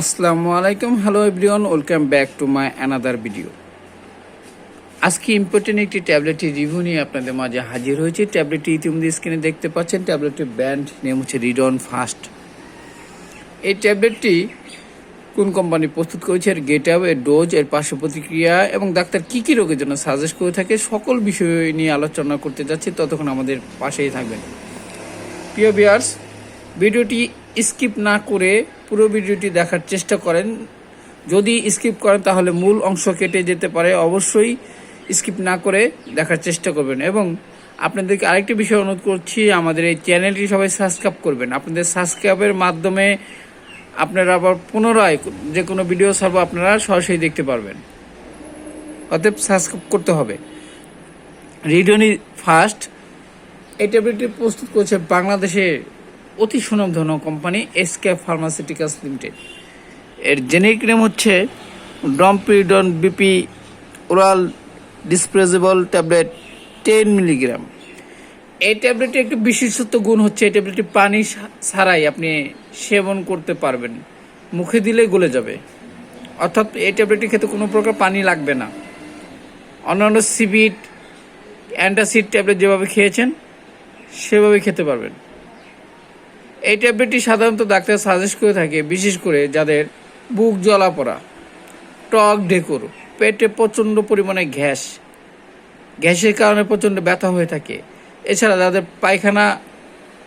আসসালামু আলাইকুম। Hello everyone welcome back to my another video আজকে ইম্পর্টেন্ট একটি ট্যাবলেটের রিভিউ নিয়ে আপনাদের মাঝে হাজির হয়েছে। ট্যাবলেটটি ইতিমধ্যে স্ক্রিনে দেখতে পাচ্ছেন। ট্যাবলেটের ব্র্যান্ড নেম হচ্ছে রিডন ফাস্ট এই ট্যাবলেটটি কোন কোম্পানি প্রস্তুত করেছে? এর গেট আপ এর ডোজ এর পার্শ্ব প্রতিক্রিয়া এবং ডাক্তার কী কী রোগের জন্য সাজেস্ট করে থাকে? সকল বিষয় নিয়ে আলোচনা করতে যাচ্ছি। ততক্ষণ আমাদের পাশেই থাকবেন। প্রিয় বিয়ার্স ভিডিওটি স্কিপ না করে পুরো ভিডিওটি দেখার চেষ্টা করেন। যদি স্কিপ করেন, তাহলে মূল অংশ কেটে যেতে পারে। অবশ্যই স্কিপ না করে দেখার চেষ্টা করবেন। এবং আপনাদেরকে আরেকটি বিষয় অনুরোধ করছি, আমাদের এই চ্যানেলটি সবাই সাবস্ক্রাইব করবেন। আপনাদের সাবস্ক্রাইবের মাধ্যমে আপনারা আবার পুনরায় যে কোনো ভিডিও ছাড়বো, আপনারা সরাসরি দেখতে পারবেন। অতএব সাবস্ক্রাইব করতে হবে। রিডনি ফার্স্ট এই ট্যাবলেটটি প্রস্তুত করেছে বাংলাদেশের অতি সুনামধন্য company S K pharmaceuticals limited. এর জেনেরিক নেম হচ্ছে ডমপিডন B P oral dispersible tablet ten milligram. এই ট্যাবলেটের একটি বিশেষত্ব গুণ হচ্ছে, এই ট্যাবলেটটি পানি ছাড়াই আপনি সেবন করতে পারবেন। মুখে দিলে গলে যাবে। অর্থাৎ এই ট্যাবলেটটি খেতে কোনো প্রকার পানি লাগবে না। অন্যান্য সিবিট অ্যান্টাসিড ট্যাবলেট যেভাবে খেয়েছেন, সেভাবে খেতে পারবেন। এই ট্যাবলেটটি সাধারণত ডাক্তার সাজেস্ট করে থাকে, বিশেষ করে যাদের বুক জ্বলা পড়া, টক ঢেকুর, পেটে প্রচণ্ড পরিমাণে গ্যাস, গ্যাসের কারণে প্রচণ্ড ব্যথা হয়ে থাকে। এছাড়া যাদের পায়খানা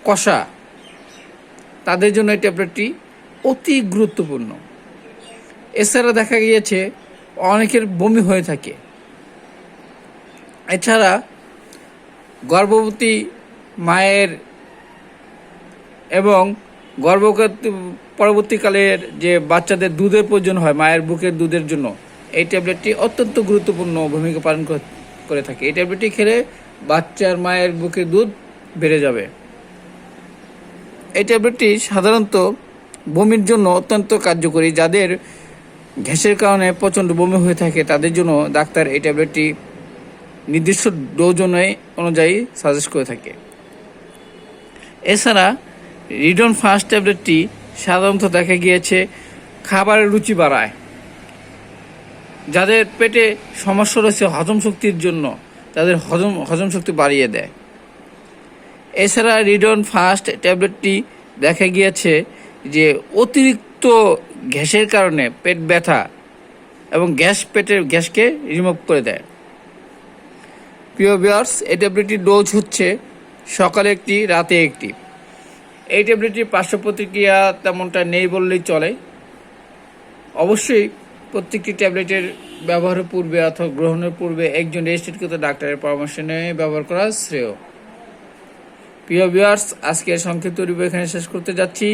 কষা, তাদের জন্য এই ট্যাবলেটটি অতি গুরুত্বপূর্ণ। এছাড়া দেখা গিয়েছে অনেকের বমি হয়ে থাকে। এছাড়া গর্ভবতী মায়ের এবং গর্ভবতী পরবর্তীকালের যে বাচ্চাদের দুধের প্রয়োজন হয়, মায়ের বুকের দুধের জন্য, এই ট্যাবলেটটি অত্যন্ত গুরুত্বপূর্ণ ভূমিকা পালন করে থাকে। এই ট্যাবলেটটি খেলে বাচ্চার মায়ের বুকের দুধ বেড়ে যাবে। এই ট্যাবলেটটি সাধারণত বমির জন্য অত্যন্ত কার্যকরী, যাদের গ্যাসের কারণে প্রচণ্ড বমি হয়ে থাকে, তাদের জন্য ডাক্তার এই ট্যাবলেটটি নির্দিষ্ট ডোজ অনুযায়ী অনুযায়ী সাজেস্ট করে থাকে। এছাড়া রিডন ফার্স্ট ট্যাবলেটটি সাধারণত দেখা গিয়েছে খাবারের রুচি বাড়ায়। যাদের পেটে সমস্যা রয়েছে হজম শক্তির জন্য, তাদের হজম হজম শক্তি বাড়িয়ে দেয়। এছাড়া রিডন ফার্স্ট ট্যাবলেটটি দেখা গিয়েছে যে অতিরিক্ত গ্যাসের কারণে পেট ব্যথা এবং গ্যাস পেটের, গ্যাসকে রিমুভ করে দেয়। প্রিয় বিয়ার্স এই ট্যাবলেটটির ডোজ হচ্ছে সকালে একটি, রাতে একটি। এই ট্যাবলেটটির পার্শ্ব প্রতিক্রিয়া তেমনটা নেই বললেই চলে। অবশ্যই প্রত্যেকটি ট্যাবলেটের ব্যবহারের পূর্বে অথবা গ্রহণের পূর্বে একজন রেজিস্ট্রেডকৃত ডাক্তারের পরামর্শ নিয়ে ব্যবহার করা শ্রেয়। প্রিয় ভিউয়ার্স আজকে সংক্ষিপ্ত রিভিউ এখানে শেষ করতে যাচ্ছি।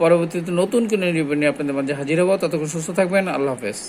পরবর্তীতে নতুন কোনো রিভিউ নিয়ে আপনাদের মাঝে হাজির হব। ততক্ষণ সুস্থ থাকবেন। আল্লাহ হাফেজ।